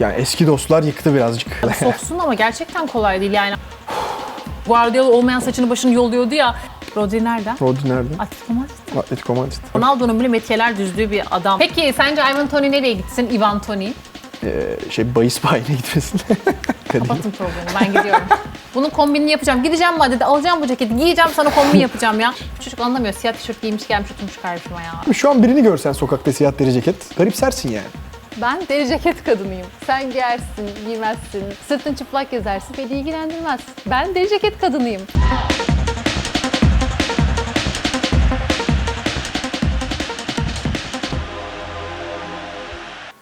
Yani eski dostlar yıktı birazcık. Soksun ama gerçekten kolay değil yani. Guardiola olmayan saçını başını yolluyordu ya. Rodri nereden? Rodri nerede? Atletico Madrid. Atletico Madrid. Ronaldo'nun bile metiyeler düzdüğü bir adam. Peki sence Ivan Toni nereye gitsin? Ivan Toni. Ee, şey bahis bayine gitmesin. Kapatın programı ben gidiyorum. Bunun kombinini yapacağım. Gideceğim Madrid'e alacağım bu ceketi giyeceğim sana kombin yapacağım ya. Bu çocuk anlamıyor. Siyah tişört giymiş gelmiş oturmuş karşıma ya. Şu an birini görsen sokakta siyah deri ceket garipsersin yani. Ben deri ceket kadınıyım. Sen giyersin, giymezsin. Sırtın çıplak gezersin. Beni ilgilendirmez. Ben deri ceket kadınıyım.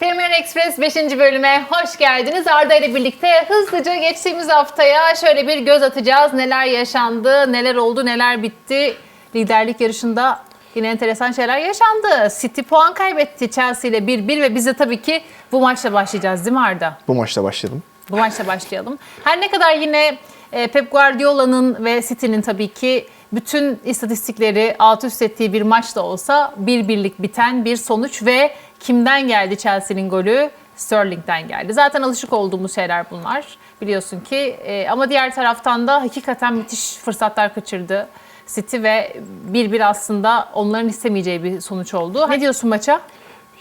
Premier Express 5. bölüme hoş geldiniz. Arda ile birlikte hızlıca geçtiğimiz haftaya şöyle bir göz atacağız. Neler yaşandı, neler oldu, neler bitti. Liderlik yarışında yine enteresan şeyler yaşandı. City puan kaybetti Chelsea ile 1-1 ve biz de tabii ki bu maçla başlayacağız değil mi Arda? Bu maçta başladım. Bu maçla başlayalım. Her ne kadar yine e, Pep Guardiola'nın ve City'nin tabii ki bütün istatistikleri alt üst ettiği bir maç da olsa bir birlik biten bir sonuç ve kimden geldi Chelsea'nin golü? Sterling'den geldi. Zaten alışık olduğumuz şeyler bunlar biliyorsun ki. E, ama diğer taraftan da hakikaten müthiş fırsatlar kaçırdı City ve bir bir aslında onların istemeyeceği bir sonuç oldu. Ne diyorsun maça?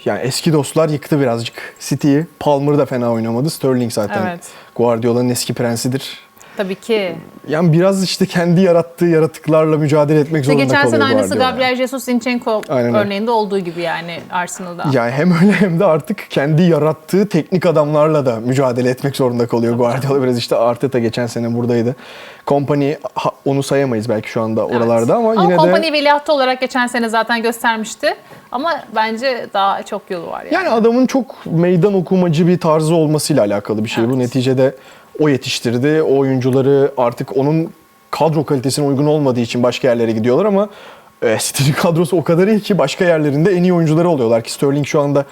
Yani eski dostlar yıktı birazcık City'yi. Palmer da fena oynamadı. Sterling zaten Evet. Guardiola'nın eski prensidir. Tabii ki. Yani biraz işte kendi yarattığı yaratıklarla mücadele etmek İşte zorunda geçen kalıyor sene aynısı. Gabriel Jesus Aynen öyle. örneğinde olduğu gibi yani Arsenal'da. Yani hem öyle hem de artık kendi yarattığı teknik adamlarla da mücadele etmek zorunda kalıyor Guardiola. Biraz işte Arteta geçen sene buradaydı. Company ha- onu sayamayız belki şu anda oralarda ama, yine Kompany de veliahtı olarak geçen sene zaten göstermişti. Ama bence daha çok yolu var yani. yani adamın çok meydan okumacı bir tarzı olmasıyla alakalı bir şey bu. Evet. Neticede o yetiştirdi. O oyuncuları artık onun kadro kalitesine uygun olmadığı için başka yerlere gidiyorlar ama e, City'nin kadrosu o kadar iyi ki başka yerlerinde en iyi oyuncuları oluyorlar ki Sterling şu anda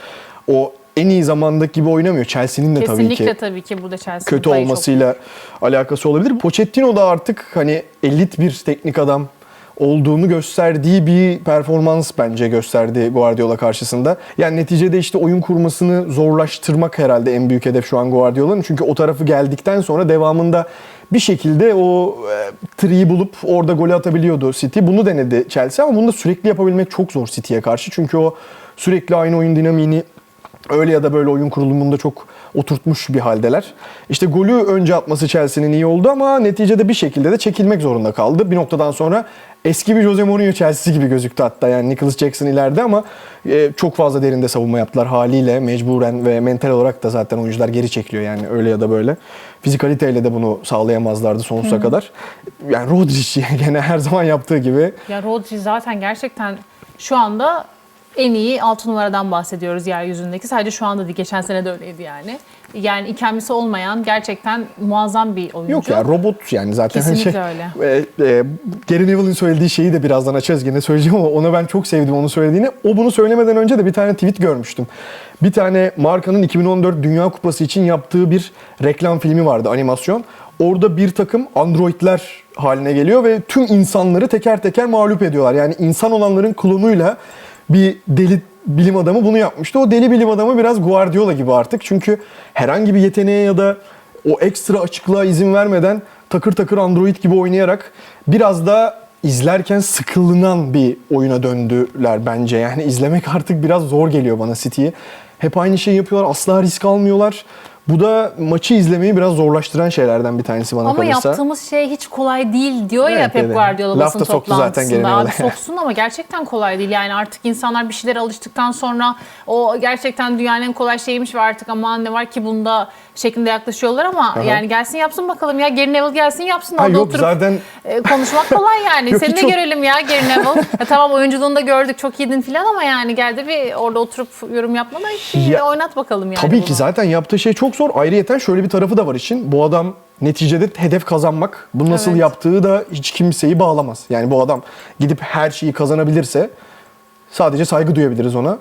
o en iyi zamandaki gibi oynamıyor. Chelsea'nin de tabii Kesinlikle ki tabii ki burada Chelsea'nin kötü payı çok olmasıyla alakası olabilir. Pochettino da artık hani elit bir teknik adam olduğunu gösterdiği bir performans bence gösterdi Guardiola karşısında. Yani neticede işte oyun kurmasını zorlaştırmak herhalde en büyük hedef şu an Guardiola'nın. Çünkü o tarafı geldikten sonra devamında bir şekilde o e, triyi bulup orada golü atabiliyordu City. Bunu denedi Chelsea ama bunu da sürekli yapabilmek çok zor City'ye karşı. Çünkü o sürekli aynı oyun dinamiğini öyle ya da böyle oyun kurulumunda çok oturtmuş bir haldeler. İşte golü önce atması Chelsea'nin iyi oldu ama neticede bir şekilde de çekilmek zorunda kaldı. Bir noktadan sonra eski bir Jose Mourinho Chelsea gibi gözüktü hatta yani Nicholas Jackson ileride ama e, çok fazla derinde savunma yaptılar haliyle mecburen ve mental olarak da zaten oyuncular geri çekiliyor yani öyle ya da böyle. Fizikaliteyle de bunu sağlayamazlardı sonsuza kadar. Yani Rodri gene her zaman yaptığı gibi Ya Rodri zaten gerçekten şu anda en iyi 6 numaradan bahsediyoruz yeryüzündeki. Sadece şu anda değil, geçen sene de öyleydi yani. Yani ikamesi olmayan gerçekten muazzam bir oyuncu. Yok ya robot yani zaten hani Kesinlikle şey, öyle. E, e, Gary Neville'in söylediği şeyi de birazdan açacağız gene söyleyeceğim ama ona ben çok sevdim onu söylediğini. O bunu söylemeden önce de bir tane tweet görmüştüm. Bir tane markanın 2014 Dünya Kupası için yaptığı bir reklam filmi vardı animasyon. Orada bir takım androidler haline geliyor ve tüm insanları teker teker mağlup ediyorlar. Yani insan olanların klonuyla bir deli bilim adamı bunu yapmıştı. O deli bilim adamı biraz Guardiola gibi artık. Çünkü herhangi bir yeteneğe ya da o ekstra açıklığa izin vermeden takır takır Android gibi oynayarak biraz da izlerken sıkılınan bir oyuna döndüler bence. Yani izlemek artık biraz zor geliyor bana City'yi. Hep aynı şeyi yapıyorlar. Asla risk almıyorlar. Bu da maçı izlemeyi biraz zorlaştıran şeylerden bir tanesi bana Ama kalırsa. yaptığımız şey hiç kolay değil diyor ya Evet, Pep evet. Guardiola Laf basın da soktu zaten gene Abi soksun ama gerçekten kolay değil. Yani artık insanlar bir şeylere alıştıktan sonra o gerçekten dünyanın en kolay şeyiymiş ve artık aman ne var ki bunda şeklinde yaklaşıyorlar ama Aha. yani gelsin yapsın bakalım ya Gary Neville gelsin yapsın. Ha, Orada yok oturup zaten e, konuşmak kolay yani. Yok, Seni de çok- görelim ya Gary Neville. ya tamam oyunculuğunu da gördük çok iyiydin falan ama yani geldi bir orada oturup yorum yapmadan ki Ya, oynat bakalım yani. Tabii ki bunu. zaten yaptığı şey çok zor. Ayrıyeten şöyle bir tarafı da var işin. Bu adam neticede hedef kazanmak. Bunu nasıl Evet. yaptığı da hiç kimseyi bağlamaz. Yani bu adam gidip her şeyi kazanabilirse sadece saygı duyabiliriz ona.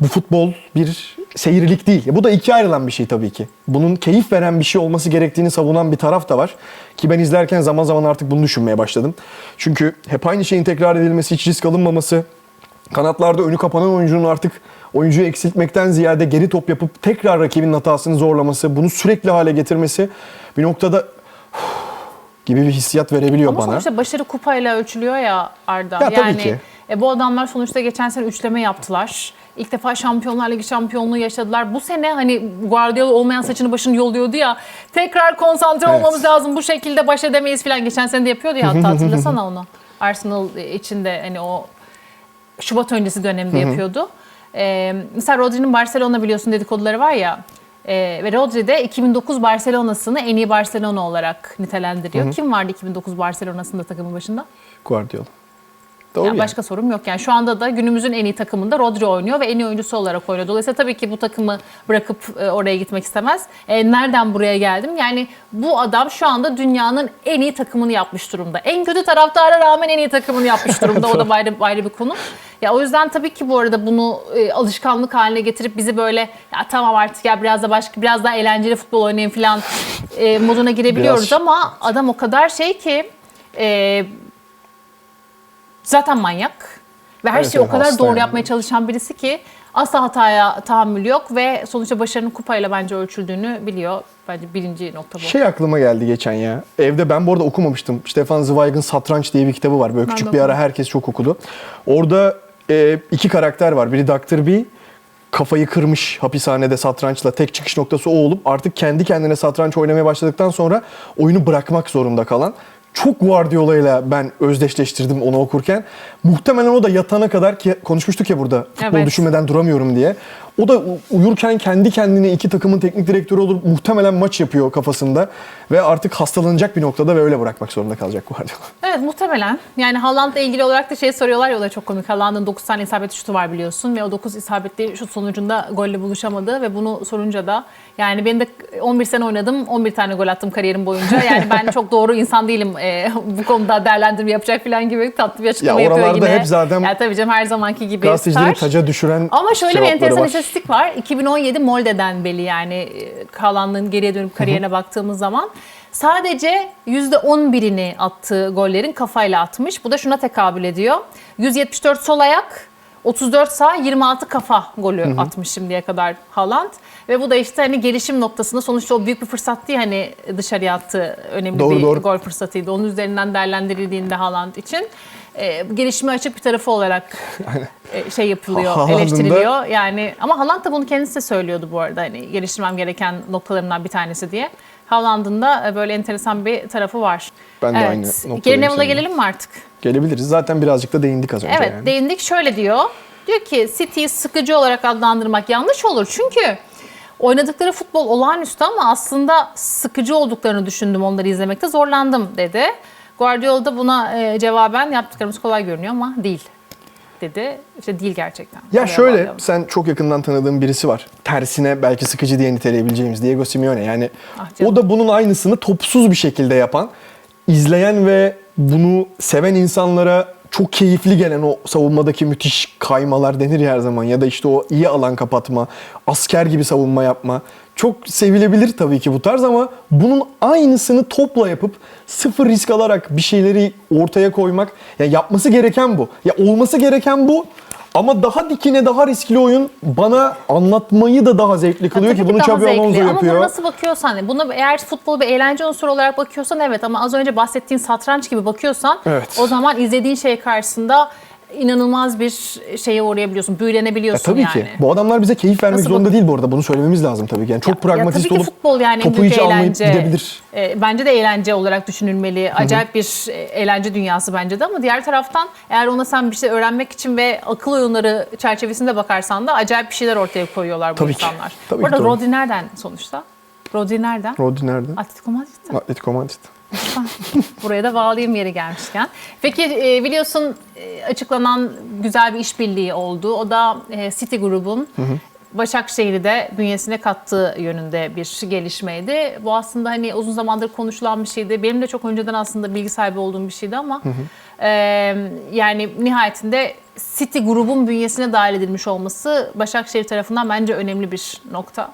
Bu futbol bir seyirlik değil. Bu da ikiye ayrılan bir şey tabii ki. Bunun keyif veren bir şey olması gerektiğini savunan bir taraf da var. Ki ben izlerken zaman zaman artık bunu düşünmeye başladım. Çünkü hep aynı şeyin tekrar edilmesi, hiç risk alınmaması, Kanatlarda önü kapanan oyuncunun artık oyuncuyu eksiltmekten ziyade geri top yapıp tekrar rakibinin hatasını zorlaması, bunu sürekli hale getirmesi bir noktada gibi bir hissiyat verebiliyor Ama bana. sonuçta başarı kupayla ölçülüyor ya Arda. Ya tabii yani ki. E, bu adamlar sonuçta geçen sene üçleme yaptılar. İlk defa Şampiyonlar Ligi şampiyonluğu yaşadılar. Bu sene hani Guardiola olmayan saçını başını yolluyordu ya. Tekrar konsantre Evet. olmamız lazım. Bu şekilde baş edemeyiz falan. Geçen sene de yapıyordu ya hatta hatırlasana onu. Arsenal içinde hani o Şubat öncesi dönemde yapıyordu. Ee, mesela Rodri'nin Barcelona biliyorsun dedikoduları var ya. Ee, ve Rodri de 2009 Barcelona'sını en iyi Barcelona olarak nitelendiriyor. Kim vardı 2009 Barcelona'sında takımın başında? Guardiola. Doğru Yani yani. başka sorum yok. Yani şu anda da günümüzün en iyi takımında Rodri oynuyor ve en iyi oyuncusu olarak oynuyor. Dolayısıyla tabii ki bu takımı bırakıp e, oraya gitmek istemez. E, nereden buraya geldim? Yani bu adam şu anda dünyanın en iyi takımını yapmış durumda. En kötü taraftara rağmen en iyi takımını yapmış durumda. o da ayrı, ayrı bir konu. Ya o yüzden tabii ki bu arada bunu e, alışkanlık haline getirip bizi böyle ya tamam artık ya biraz da başka biraz daha eğlenceli futbol oynayın falan e, moduna girebiliyoruz Biraz- ama adam o kadar şey ki e, zaten manyak ve her Evet, şeyi o kadar doğru yani. yapmaya çalışan birisi ki asla hataya tahammül yok ve sonuçta başarının kupayla bence ölçüldüğünü biliyor. Bence birinci nokta bu. Şey aklıma geldi geçen ya. Evde ben bu arada okumamıştım. Stefan Zweig'in Satranç diye bir kitabı var. Böyle Ben küçük bir ara herkes çok okudu. Orada e, iki karakter var. Biri Dr. B kafayı kırmış hapishanede satrançla tek çıkış noktası o olup artık kendi kendine satranç oynamaya başladıktan sonra oyunu bırakmak zorunda kalan. Çok Guardiola'yla ben özdeşleştirdim onu okurken. Muhtemelen o da yatana kadar ki konuşmuştuk ya burada futbol Evet. düşünmeden duramıyorum diye. O da uyurken kendi kendine iki takımın teknik direktörü olup muhtemelen maç yapıyor kafasında ve artık hastalanacak bir noktada ve öyle bırakmak zorunda kalacak Guardiola. Evet muhtemelen. Yani Haaland'la ilgili olarak da şey soruyorlar ya o da çok komik. Haaland'ın 9 tane isabetli şutu var biliyorsun ve o 9 isabetli şut sonucunda golle buluşamadı ve bunu sorunca da yani ben de 11 sene oynadım 11 tane gol attım kariyerim boyunca. Yani ben çok doğru insan değilim e, bu konuda değerlendirme yapacak falan gibi tatlı bir açıklama Ya yapıyor oralarda yine. hep zaten ya tabii canım her zamanki gibi Gazetecileri taca düşüren Ama şöyle bir enteresan var. İstatistik var. 2017 Molde'den beri yani e, Haaland'ın geriye dönüp kariyerine baktığımız zaman sadece %11'ini attığı gollerin kafayla atmış. Bu da şuna tekabül ediyor. 174 sol ayak, 34 sağ, 26 kafa golü atmış şimdiye kadar Haaland. Ve bu da işte hani gelişim noktasında sonuçta o büyük bir fırsat değil hani dışarıya attığı önemli Doğru, bir doğru. gol fırsatıydı. Onun üzerinden değerlendirildiğinde Haaland için e, gelişime açık bir tarafı olarak e, şey yapılıyor, Haaland'ın da- eleştiriliyor. Yani ama Haaland da bunu kendisi de söylüyordu bu arada hani geliştirmem gereken noktalarımdan bir tanesi diye. Haaland'ın da e, böyle enteresan bir tarafı var. Ben de aynı noktadayım Neville'a seninle. gelelim mi artık? Gelebiliriz. Zaten birazcık da değindik az önce Evet yani. değindik şöyle diyor. Diyor ki City'yi sıkıcı olarak adlandırmak yanlış olur. Çünkü oynadıkları futbol olağanüstü ama aslında sıkıcı olduklarını düşündüm onları izlemekte zorlandım dedi. Guardiola da buna e, cevaben yaptıklarımız kolay görünüyor ama değil dedi. İşte değil gerçekten. Ya Oraya şöyle bağlayalım. sen çok yakından tanıdığın birisi var. Tersine belki sıkıcı diye niteleyebileceğimiz Diego Simeone. Yani Ah canım. o da bunun aynısını topsuz bir şekilde yapan, izleyen ve bunu seven insanlara çok keyifli gelen o savunmadaki müthiş kaymalar denir ya her zaman ya da işte o iyi alan kapatma, asker gibi savunma yapma. Çok sevilebilir tabii ki bu tarz ama bunun aynısını topla yapıp sıfır risk alarak bir şeyleri ortaya koymak ya yapması gereken bu. Ya olması gereken bu. Ama daha dikine daha riskli oyun bana anlatmayı da daha zevkli kılıyor ki bunu Xabi Alonso yapıyor. Ama bunu nasıl bakıyorsan, buna eğer futbolu bir eğlence unsuru olarak bakıyorsan evet ama az önce bahsettiğin satranç gibi bakıyorsan Evet. o zaman izlediğin şey karşısında inanılmaz bir şeye uğrayabiliyorsun, Ya büyülenebiliyorsun tabii yani. ki. Bu adamlar bize keyif vermek Nasıl zorunda bak- değil bu arada. Bunu söylememiz lazım tabii ki. Yani çok Ya pragmatist tabii ki olup futbol yani topu hiç almayıp gidebilir. E, bence de eğlence olarak düşünülmeli. Acayip bir e, eğlence dünyası bence de ama diğer taraftan eğer ona sen bir şey öğrenmek için ve akıl oyunları çerçevesinde bakarsan da acayip bir şeyler ortaya koyuyorlar bu Tabii ki. insanlar. Tabii bu arada ki. Rodri nereden sonuçta? Rodri nereden? Rodri nerede? Atletico Madrid'den. Atletico Madrid. Buraya da bağlayayım yeri gelmişken. Peki e, biliyorsun e, açıklanan güzel bir işbirliği oldu. O da e, City grubun Başakşehir'i de bünyesine kattığı yönünde bir gelişmeydi. Bu aslında hani uzun zamandır konuşulan bir şeydi. Benim de çok önceden aslında bilgi sahibi olduğum bir şeydi ama e, yani nihayetinde City grubun bünyesine dahil edilmiş olması Başakşehir tarafından bence önemli bir nokta.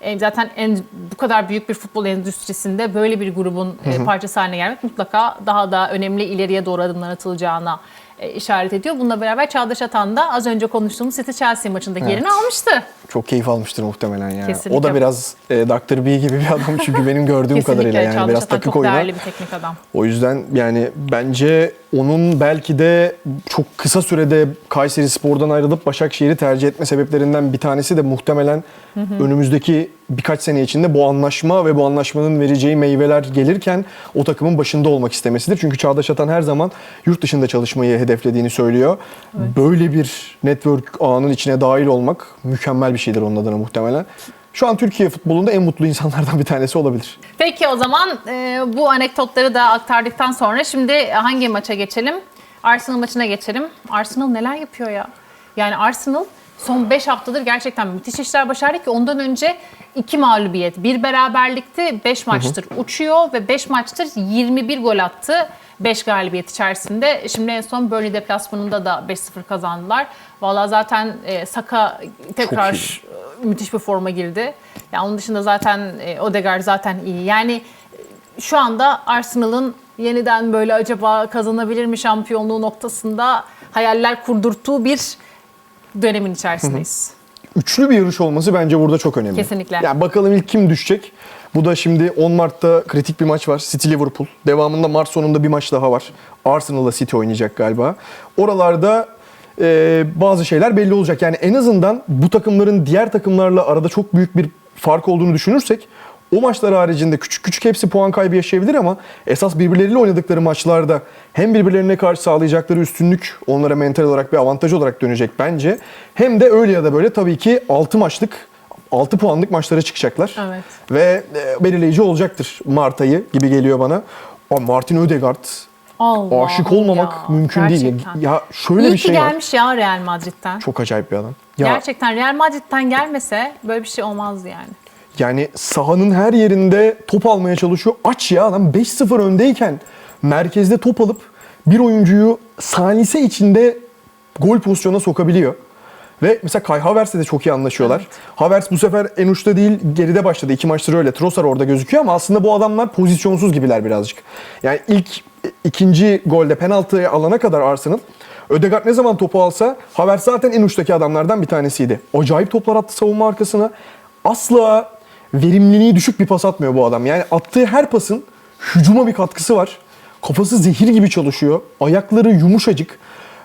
E, Zaten en bu kadar büyük bir futbol endüstrisinde böyle bir grubun e, parçası haline gelmek mutlaka daha da önemli ileriye doğru adımlar atılacağına e, işaret ediyor. Bununla beraber Çağdaş Atan da az önce konuştuğumuz City Chelsea maçındaki yerini almıştı. Çok keyif almıştır muhtemelen yani. Kesinlikle. O da biraz e, Dr. B gibi bir adam çünkü benim gördüğüm kadarıyla yani Çağdaş biraz Atan takık çok değerli bir teknik adam. O yüzden yani bence onun belki de çok kısa sürede Kayseri Spor'dan ayrılıp Başakşehir'i tercih etme sebeplerinden bir tanesi de muhtemelen önümüzdeki birkaç sene içinde bu anlaşma ve bu anlaşmanın vereceği meyveler gelirken o takımın başında olmak istemesidir. Çünkü Çağdaş Atan her zaman yurt dışında çalışmayı hedeflediğini söylüyor. Böyle bir network ağının içine dahil olmak mükemmel bir şeydir onun adına muhtemelen. Şu an Türkiye futbolunda en mutlu insanlardan bir tanesi olabilir. Peki o zaman e, bu anekdotları da aktardıktan sonra şimdi hangi maça geçelim? Arsenal maçına geçelim. Arsenal neler yapıyor ya? Yani Arsenal son 5 haftadır gerçekten müthiş işler başardı ki ondan önce 2 mağlubiyet, bir beraberlikti, 5 maçtır uçuyor ve 5 maçtır 21 gol attı. 5 galibiyet içerisinde. Şimdi en son Burnley deplasmanında da 5-0 kazandılar. Valla zaten e, Saka tekrar iyi. müthiş bir forma girdi. Yani onun dışında zaten e, Odegaard zaten iyi. Yani e, şu anda Arsenal'ın yeniden böyle acaba kazanabilir mi şampiyonluğu noktasında hayaller kurdurttuğu bir dönemin içerisindeyiz. Üçlü bir yarış olması bence burada çok önemli. Kesinlikle. Yani bakalım ilk kim düşecek? Bu da şimdi 10 Mart'ta kritik bir maç var. City Liverpool. Devamında Mart sonunda bir maç daha var. Arsenal'la City oynayacak galiba. Oralarda e, bazı şeyler belli olacak. Yani en azından bu takımların diğer takımlarla arada çok büyük bir fark olduğunu düşünürsek o maçlar haricinde küçük küçük hepsi puan kaybı yaşayabilir ama esas birbirleriyle oynadıkları maçlarda hem birbirlerine karşı sağlayacakları üstünlük onlara mental olarak bir avantaj olarak dönecek bence. Hem de öyle ya da böyle tabii ki 6 maçlık 6 puanlık maçlara çıkacaklar. Evet. Ve e, belirleyici olacaktır Mart ayı gibi geliyor bana. Ama Martin Ödegaard Allah'ım aşık olmamak ya, mümkün değil. gerçekten. Ya şöyle İyi bir ki şey var. gelmiş ya Real Madrid'den. Çok acayip bir adam. Ya Gerçekten Real Madrid'den gelmese böyle bir şey olmazdı yani. Yani sahanın her yerinde top almaya çalışıyor. Aç ya adam 5-0 öndeyken merkezde top alıp bir oyuncuyu salise içinde gol pozisyonuna sokabiliyor. Ve mesela Kai Havertz'le de çok iyi anlaşıyorlar. Havertz bu sefer en uçta değil geride başladı. İki maçtır öyle. Trossard orada gözüküyor ama aslında bu adamlar pozisyonsuz gibiler birazcık. Yani ilk ikinci golde penaltı alana kadar Arsenal Ödegaard ne zaman topu alsa Havertz zaten en uçtaki adamlardan bir tanesiydi. Acayip toplar attı savunma arkasına. Asla verimliliği düşük bir pas atmıyor bu adam. Yani attığı her pasın hücuma bir katkısı var. Kafası zehir gibi çalışıyor. Ayakları yumuşacık.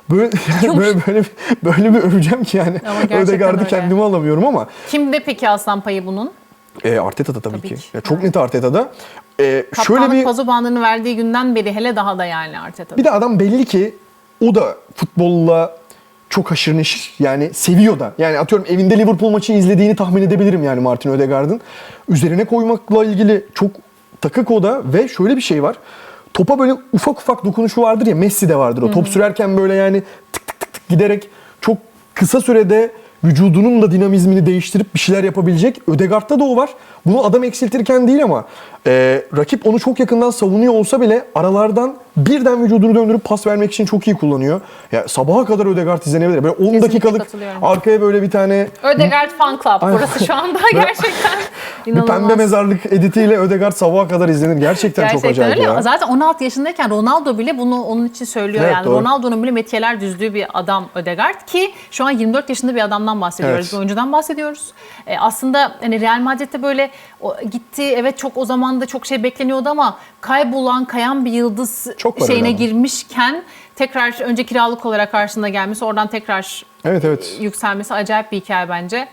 Böyle yani böyle böyle böyle bir öveceğim ki yani öyle. kendime alamıyorum ama Kimde peki aslan payı bunun? e, Arteta'da tabii, Tabii ki. ki. Ya çok net Arteta'da. E, şöyle Kaptanlık bir pazo bandını verdiği günden beri hele daha da yani Arteta'da. bir de adam belli ki o da futbolla çok haşır neşir. Yani seviyor da. Yani atıyorum evinde Liverpool maçı izlediğini tahmin edebilirim yani Martin Ödegaard'ın. Üzerine koymakla ilgili çok takık o da ve şöyle bir şey var. Topa böyle ufak ufak dokunuşu vardır ya Messi de vardır o. Top sürerken böyle yani tık tık tık tık giderek çok kısa sürede vücudunun da dinamizmini değiştirip bir şeyler yapabilecek. Ödegaard'da da o var. Bunu adam eksiltirken değil ama e, rakip onu çok yakından savunuyor olsa bile aralardan birden vücudunu döndürüp pas vermek için çok iyi kullanıyor. Ya sabaha kadar Ödegaard izlenebilir. Böyle 10 Kesinlikle dakikalık arkaya böyle bir tane Ödegard Fan Club Aynen. burası şu anda gerçekten bir inanılmaz. pembe mezarlık editiyle Ödegaard sabaha kadar izlenir. Gerçekten, çok Gerçekten acayip öyle. ya. Zaten 16 yaşındayken Ronaldo bile bunu onun için söylüyor Evet, yani. doğru. Ronaldo'nun bile metiyeler düzdüğü bir adam Ödegaard ki şu an 24 yaşında bir adamdan bahsediyoruz. Evet. Bir oyuncudan bahsediyoruz. E, aslında hani Real Madrid'de böyle o, gitti evet çok o zaman da çok şey bekleniyordu ama kaybolan kayan bir yıldız Çok şeyine girmişken tekrar önce kiralık olarak karşısında gelmesi oradan tekrar Evet evet. yükselmesi acayip bir hikaye bence.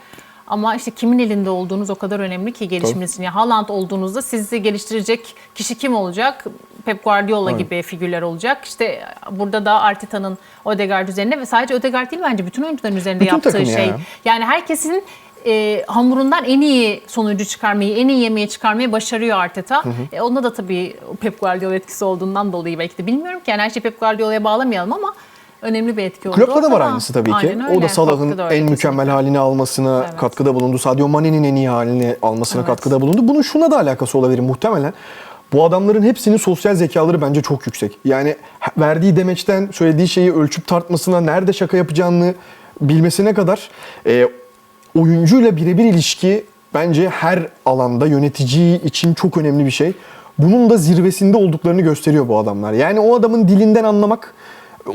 Ama işte kimin elinde olduğunuz o kadar önemli ki gelişmeniz için. Yani Haaland olduğunuzda sizi geliştirecek kişi kim olacak? Pep Guardiola Aynen. gibi figürler olacak. İşte burada da Arteta'nın Odegaard üzerinde ve sadece Odegaard değil bence bütün oyuncuların üzerinde Bütün yaptığı şey. ya. Yani herkesin e, hamurundan en iyi sonucu çıkarmayı, en iyi yemeği çıkarmayı başarıyor Arteta. E, onda da tabii Pep Guardiola etkisi olduğundan dolayı belki de bilmiyorum ki. Yani her şeyi Pep Guardiola'ya bağlamayalım ama önemli bir etki oldu. Klop'ta da var aynısı tabii ki. Aynen O öyle. da Salah'ın Klopp'ta da öyle en kesinlikle. mükemmel halini almasına Evet. katkıda bulundu. Sadio Mane'nin en iyi halini almasına Evet. katkıda bulundu. Bunun şuna da alakası olabilir muhtemelen. Bu adamların hepsinin sosyal zekaları bence çok yüksek. Yani verdiği demeçten söylediği şeyi ölçüp tartmasına, nerede şaka yapacağını bilmesine kadar e, oyuncuyla birebir ilişki bence her alanda yönetici için çok önemli bir şey. Bunun da zirvesinde olduklarını gösteriyor bu adamlar. Yani o adamın dilinden anlamak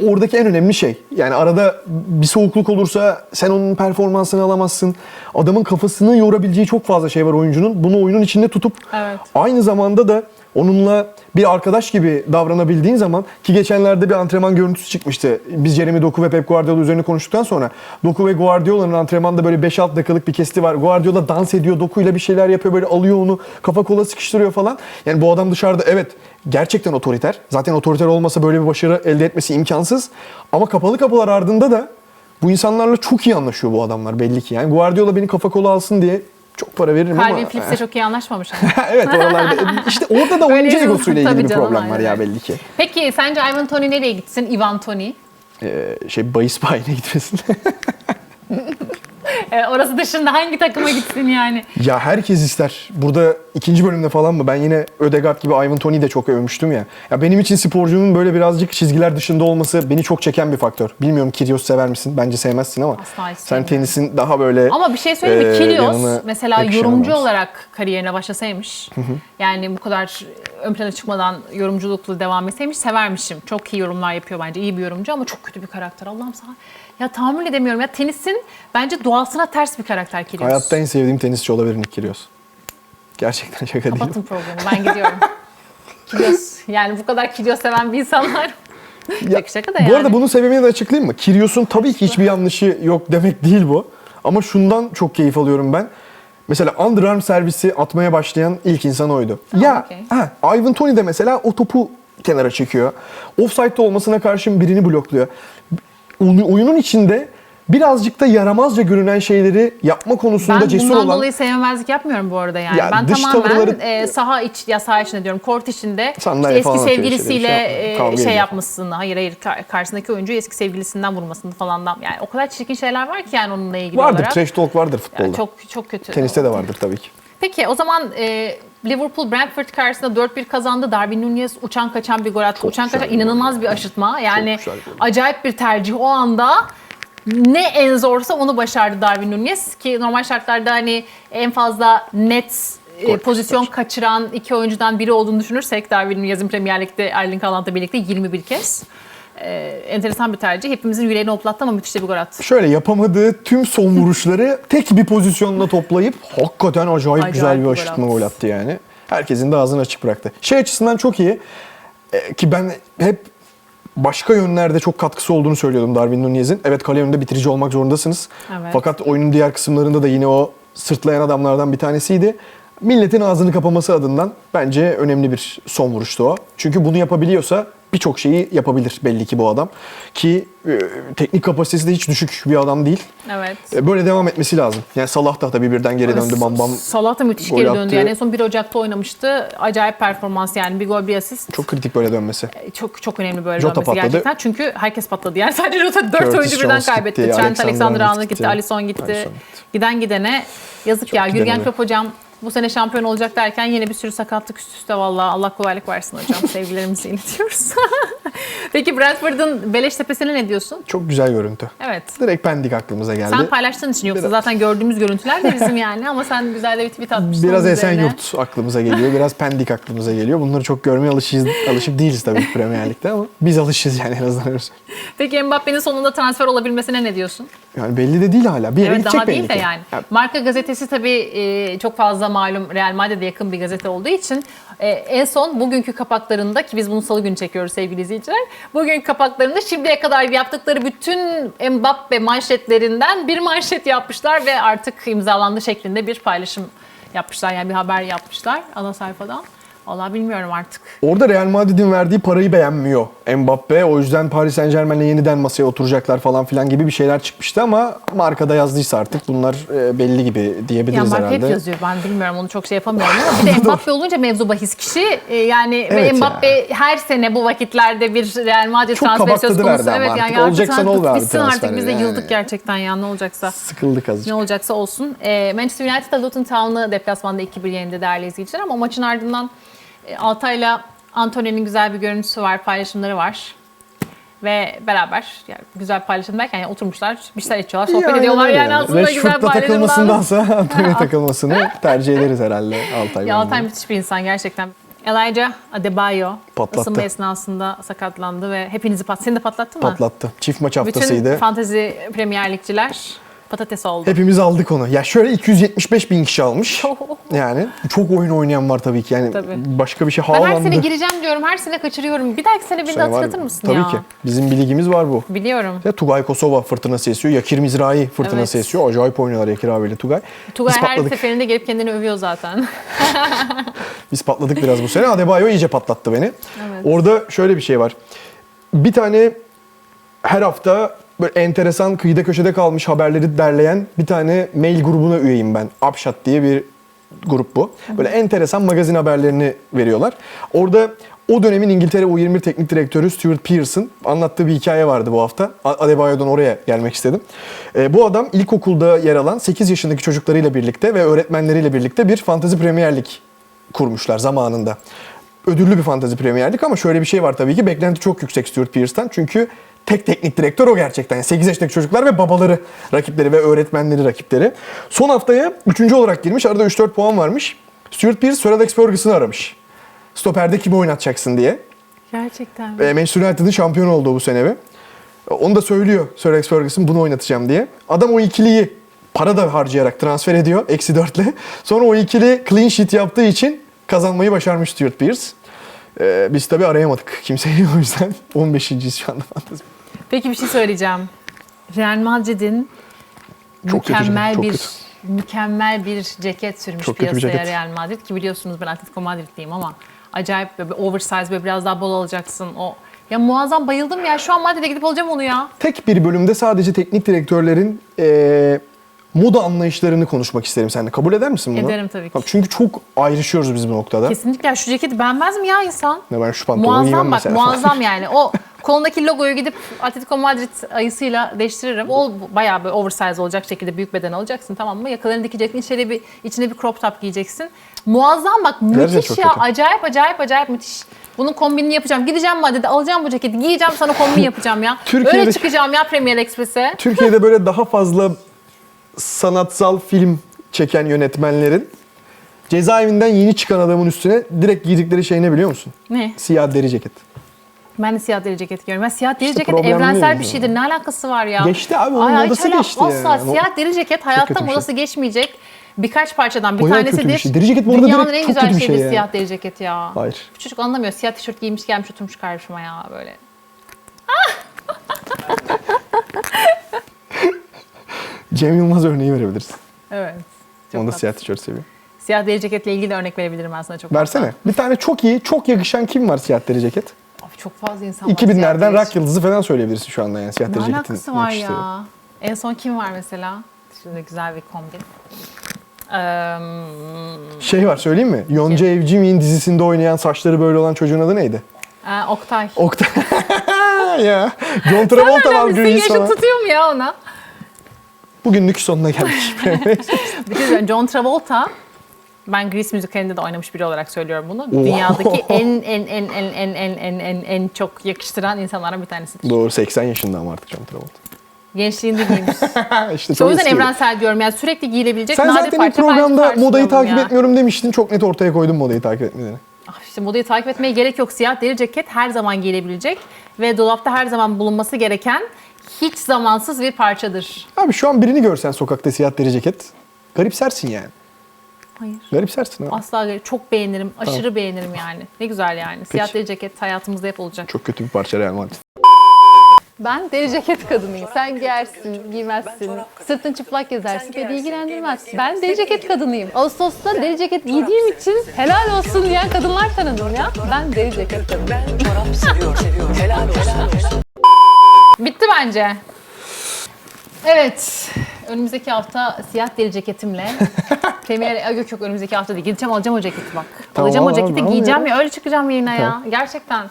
oradaki en önemli şey. Yani arada bir soğukluk olursa sen onun performansını alamazsın. Adamın kafasını yorabileceği çok fazla şey var oyuncunun. Bunu oyunun içinde tutup Evet. aynı zamanda da onunla bir arkadaş gibi davranabildiğin zaman ki geçenlerde bir antrenman görüntüsü çıkmıştı. Biz Jeremy Doku ve Pep Guardiola üzerine konuştuktan sonra Doku ve Guardiola'nın antrenmanda böyle 5-6 dakikalık bir kesti var. Guardiola dans ediyor, Doku'yla bir şeyler yapıyor böyle alıyor onu kafa kola sıkıştırıyor falan. Yani bu adam dışarıda evet gerçekten otoriter. Zaten otoriter olmasa böyle bir başarı elde etmesi imkansız. Ama kapalı kapılar ardında da bu insanlarla çok iyi anlaşıyor bu adamlar belli ki. Yani Guardiola beni kafa kola alsın diye çok para veririm Calvin ama... Phillips'le çok iyi anlaşmamış. evet oralarda. işte orada da oyuncu egosuyla ilgili bir problem var aynen ya belli ki. Peki sence Ivan Toni nereye gitsin? Ivan Toni. Ee, şey bahis payına gitmesin. Ee, orası dışında hangi takıma gitsin yani? ya herkes ister. Burada ikinci bölümde falan mı? Ben yine Ödegaard gibi Ivan Tony'yi de çok övmüştüm ya. Ya benim için sporcunun böyle birazcık çizgiler dışında olması beni çok çeken bir faktör. Bilmiyorum Kyrgios sever misin? Bence sevmezsin ama. Asla Sen tenisin daha böyle Ama bir şey söyleyeyim mi? e, Kyrgios mesela yorumcu adamsın. olarak kariyerine başlasaymış. Yani bu kadar ön plana çıkmadan yorumculukla devam etseymiş severmişim. Çok iyi yorumlar yapıyor bence. iyi bir yorumcu ama çok kötü bir karakter. Allah'ım sana. Ya tahammül edemiyorum. Ya tenisin bence doğasına ters bir karakter Kyrgios. Hayatta en sevdiğim tenisçi olabilir Nick Kyrgios. Gerçekten şaka değil. Kapatın programı. Ben gidiyorum. Kyrgios. Yani bu kadar Kyrgios seven bir insanlar. Ya, Şaka da Bu yani. arada bunun sebebini de açıklayayım mı? Kyrgios'un tabii ki hiçbir yanlışı yok demek değil bu. Ama şundan çok keyif alıyorum ben. Mesela underarm servisi atmaya başlayan ilk insan oydu. ya okey. ha, Ivan Toney de mesela o topu kenara çekiyor. Offside'de olmasına karşın birini blokluyor. Oyun- Oyunun içinde birazcık da yaramazca görünen şeyleri yapma konusunda Ben cesur bundan olan dolayı sevmemezlik yapmıyorum bu arada yani. Ya ben dış tamamen tavırları- e, saha iç ya saha içinde diyorum kort içinde işte eski sevgilisiyle şey e, yapmıyor, kavga şey yapmasını hayır hayır kar- karşısındaki oyuncu eski sevgilisinden vurmasını falan da yani o kadar çirkin şeyler var ki yani onunla ilgili vardır. olarak. Trash talk vardır futbolda. Yani çok çok kötü. Teniste de vardır tabii ki. Peki o zaman e, Liverpool Brentford karşısında 4-1 kazandı. Darwin Nunez uçan kaçan bir gol attı. uçan güzel kaçan inanılmaz bir aşırtma. Yani bir acayip bir tercih o anda. Ne en zorsa onu başardı Darwin Nunez ki normal şartlarda hani en fazla net e, Gol pozisyon kaçıran iki oyuncudan biri olduğunu düşünürsek Darwin Nunez'in Premier Lig'de Erling Haaland'la birlikte 21 kez. E, enteresan bir tercih. Hepimizin yüreğini hoplattı ama müthiş de bir gol attı. Şöyle yapamadığı tüm son vuruşları tek bir pozisyonla toplayıp hakikaten acayip, Acayip güzel bir aşırtma attı. gol attı yani. Herkesin de ağzını açık bıraktı. Şey açısından çok iyi e, ki ben hep başka yönlerde çok katkısı olduğunu söylüyordum Darwin Nunez'in. Evet kale önünde bitirici olmak zorundasınız. Evet. Fakat oyunun diğer kısımlarında da yine o sırtlayan adamlardan bir tanesiydi. Milletin ağzını kapaması adından bence önemli bir son vuruştu o. Çünkü bunu yapabiliyorsa birçok şeyi yapabilir belli ki bu adam. Ki e, teknik kapasitesi de hiç düşük bir adam değil. Evet. E, Böyle devam etmesi lazım. Yani Salah da tabii birden geri döndü bam bam. Salah da müthiş gol geri döndü. Yani en son 1 Ocak'ta oynamıştı. Acayip performans yani bir gol bir asist. Çok kritik böyle dönmesi. çok çok önemli böyle Jota dönmesi patladı. gerçekten. Çünkü herkes patladı. Yani sadece Jota 4 Curtis oyuncu birden kaybetti. gitti, Trent Alexander-Arnold gitti, gitti. Alisson gitti. Alisson gitti. Giden gidene yazık ya. giden Jürgen oluyor. Klopp hocam bu sene şampiyon olacak derken yine bir sürü sakatlık üst üste vallahi. Allah kolaylık versin hocam. Sevgilerimizi iletiyoruz. Peki Brentford'un Beleş Tepesi'ne ne diyorsun? Çok güzel görüntü. Evet. Direkt Pendik aklımıza geldi. Sen paylaştığın için yoksa Biraz. zaten gördüğümüz görüntüler de bizim yani ama sen güzel de bir tweet atmışsın. Biraz. Esenyurt aklımıza geliyor. Biraz Pendik aklımıza geliyor. Bunları çok görmeye alışız, alışık değiliz tabii Premier Lig'de ama biz alışız yani en azından. Peki Mbappe'nin sonunda transfer olabilmesine ne diyorsun? Yani belli de değil hala. Bir yere Evet gidecek daha belli değil de ki. yani. Ya, Marka gazetesi tabii e, çok fazla malum Real Madrid'e yakın bir gazete olduğu için e, en son bugünkü kapaklarında ki biz bunu salı günü çekiyoruz sevgili izleyiciler. Bugünkü kapaklarında şimdiye kadar yaptıkları bütün Mbappe manşetlerinden bir manşet yapmışlar ve artık imzalandı şeklinde bir paylaşım yapmışlar. Yani bir haber yapmışlar ana sayfadan. Vallahi bilmiyorum artık. Orada Real Madrid'in verdiği parayı beğenmiyor Mbappe. O yüzden Paris Saint Germain'le yeniden masaya oturacaklar falan filan gibi bir şeyler çıkmıştı ama markada yazdıysa artık bunlar e, belli gibi Ya diyebiliriz marka hep herhalde. yazıyor. Ben bilmiyorum onu çok şey yapamıyorum ama bir de Mbappe olunca mevzu bahis kişi. E, yani Evet ve Mbappe her sene bu vakitlerde bir Real Madrid Çok transferi söz konusu. Evet artık. yani Olacaksa artık ne olur abi bitsin artık biz de yani. yıldık gerçekten ya ne olacaksa. Sıkıldık azıcık. Ne olacaksa olsun. E, Manchester United Luton Town'u deplasmanda 2-1 yendi değerli izleyiciler ama maçın ardından Altay'la Antonio'nun güzel bir görüntüsü var, paylaşımları var. Ve beraber yani güzel paylaşım derken yani oturmuşlar, bir şeyler içiyorlar, sohbet Yani ediyorlar öyle yani, aslında güzel takılmasındansa Antonio takılmasını tercih ederiz herhalde Altay. Ya. Altay müthiş bir insan gerçekten. Elijah Adebayo Patlattı. ısınma esnasında sakatlandı ve hepinizi pat seni de patlattı mı? Patlattı. Çift maç haftasıydı. Bütün fantezi premier ligciler patates oldu. Hepimiz aldık onu. Ya şöyle 275 bin kişi almış. Yani çok oyun oynayan var tabii ki. Yani Tabii. başka bir şey ben her sene gireceğim diyorum, her sene kaçırıyorum. Bir dahaki sene beni de hatırlatır mısın Tabii ya? ki. Bizim bir ligimiz var bu. Biliyorum. Ya Tugay Kosova fırtınası esiyor. Yakir Mizrahi fırtınası Evet. esiyor. Acayip oynuyorlar Yakir abiyle Tugay. Tugay her seferinde gelip kendini övüyor zaten. Biz patladık biraz bu sene. Adebayo iyice patlattı beni. Evet. Orada şöyle bir şey var. Bir tane her hafta böyle enteresan kıyıda köşede kalmış haberleri derleyen bir tane mail grubuna üyeyim ben. Upshot diye bir grup bu. Böyle enteresan magazin haberlerini veriyorlar. Orada o dönemin İngiltere U21 teknik direktörü Stuart Pearson anlattığı bir hikaye vardı bu hafta. Adebayo'dan oraya gelmek istedim. Ee, bu adam ilkokulda yer alan 8 yaşındaki çocuklarıyla birlikte ve öğretmenleriyle birlikte bir Fantasy Premier Lig kurmuşlar zamanında. Ödüllü bir Fantasy Premier Lig ama şöyle bir şey var tabii ki. Beklenti çok yüksek Stuart Pearce'tan. Çünkü tek teknik direktör o gerçekten. Yani 8 yaşındaki çocuklar ve babaları rakipleri ve öğretmenleri rakipleri. Son haftaya 3. olarak girmiş. Arada 3-4 puan varmış. Stuart Pearce Sir Alex Ferguson'ı aramış. Stoperde kimi oynatacaksın diye. Gerçekten. mi? E, Manchester United'ın şampiyon olduğu bu sene ve onu da söylüyor Sir Alex Ferguson bunu oynatacağım diye. Adam o ikiliyi para da harcayarak transfer ediyor eksi dörtle. Sonra o ikili clean sheet yaptığı için kazanmayı başarmış Stuart Pearce. E, biz tabii arayamadık kimseyi o yüzden 15.yiz şu anda fantezi. Peki bir şey söyleyeceğim. Real Madrid'in Çok kötü mükemmel çok bir kötü. mükemmel bir ceket sürmüş Çok kötü bir piyasaya ceket. Real Madrid ki biliyorsunuz ben Atletico Madrid'liyim ama acayip böyle oversize böyle biraz daha bol alacaksın o. Ya muazzam bayıldım ya. Şu an Madrid'e gidip alacağım onu ya. Tek bir bölümde sadece teknik direktörlerin e, moda anlayışlarını konuşmak isterim seninle. Kabul eder misin bunu? Ederim tabii ki. Bak, Çünkü çok ayrışıyoruz biz bu noktada. Kesinlikle ya şu ceketi beğenmez mi ya insan? Ya Ben şu pantolonu giymem Muazzam bak mesela. muazzam yani. O kolundaki logoyu gidip Atletico Madrid ayısıyla değiştiririm. O bayağı bir oversize olacak şekilde büyük beden alacaksın tamam mı? Yakalarını dikeceksin. içeri bir, içine bir crop top giyeceksin. Muazzam bak müthiş ya. kötü. Acayip acayip acayip müthiş. Bunun kombinini yapacağım. Gideceğim Madrid'e alacağım bu ceketi. Giyeceğim sana kombin yapacağım ya. Türkiye'de- Öyle çıkacağım ya Premier Express'e. Türkiye'de böyle daha fazla sanatsal film çeken yönetmenlerin cezaevinden yeni çıkan adamın üstüne direkt giydikleri şey ne biliyor musun? Ne? Siyah deri ceket. Ben de siyah deri ceket giyiyorum. Ben siyah deri İşte ceket evrensel bir şeydir. Ne alakası var ya? Geçti abi, onun Ay, modası geçti Asla yani. Siyah deri ceket hayatta şey. modası geçmeyecek. Birkaç parçadan bir Bayağı tanesidir. bir şey. Deri ceket bu arada Dünyanın en güzel bir şey yani. siyah deri ceket ya. Hayır. Bu çocuk anlamıyor. Siyah tişört giymiş gelmiş oturmuş karşıma ya böyle. Cem Yılmaz örneği verebilirsin. Evet. Çok Onda tatlı. siyah tişört seviyor. Siyah deri ceketle ilgili de örnek verebilirim ben sana çok. Versene. Bir tane çok iyi, çok yakışan kim var siyah deri ceket? Çok fazla insan var. 2000'lerden siyah deri rock yıldızı falan söyleyebilirsin şu anda yani siyah Ne ceketin alakası var yakıştığı. ya? En son kim var mesela? Şimdi güzel bir kombin. Eee Şey var söyleyeyim mi? Yonca Evcimik'in dizisinde oynayan saçları böyle olan çocuğun adı neydi? e, Oktay. Oktay. ya. John Travolta var Senin Grease yaşın falan. tutuyor mu ya ona? Bugünlük sonuna geldik. Bir şey söyleyeyim, John Travolta ben Grease müzikalinde de oynamış biri olarak söylüyorum bunu. Dünyadaki en en en en en en en en en çok yakıştıran insanlardan bir tanesidir. Doğru 80 yaşında ama artık John Travolta. Gençliğinde giymiş. işte o çok yüzden eski. evrensel diyorum yani sürekli giyilebilecek Sen nadir zaten parça programda modayı takip ya. etmiyorum demiştin. Çok net ortaya koydum modayı takip etmediğini. Ah, İşte modayı takip etmeye gerek yok. Siyah deri ceket her zaman giyilebilecek ve dolapta her zaman bulunması gereken hiç zamansız bir parçadır. Abi şu an birini görsen sokakta siyah deri ceket. Garipsersin yani. Hayır. Garipsersin abi. Asla gerek. Çok beğenirim. Aşırı beğenirim yani. Ne güzel yani. Siyah Peki. deri ceket hayatımızda hep olacak. Çok kötü bir parça Real Madrid. Ben deri ceket kadınıyım. Sen giyersin, giymezsin. Sırtın çıplak gezersin. Beni ilgilendirmez. Ben deri ceket kadınıyım. Ağustos'ta deri ceket giydiğim için helal olsun diyen kadınlar tanıdım ya. Ben deri ceket kadınıyım. Ben çorap seviyorum, seviyorum. Helal olsun. Bitti bence. Evet. Önümüzdeki hafta siyah deri ceketimle Premier Ay, yok önümüzdeki hafta değil. Gideceğim alacağım o ceketi bak. Tamam, alacağım o ceketi al giyeceğim ya. ya öyle çıkacağım yayına ya. Gerçekten.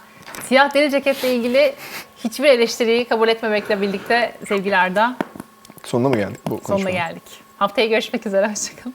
Siyah deri ceketle ilgili hiçbir eleştiriyi kabul etmemekle birlikte sevgili Arda Sonuna mı geldik bu sonuna konuşmanın? geldik. Haftaya görüşmek üzere. Hoşçakalın.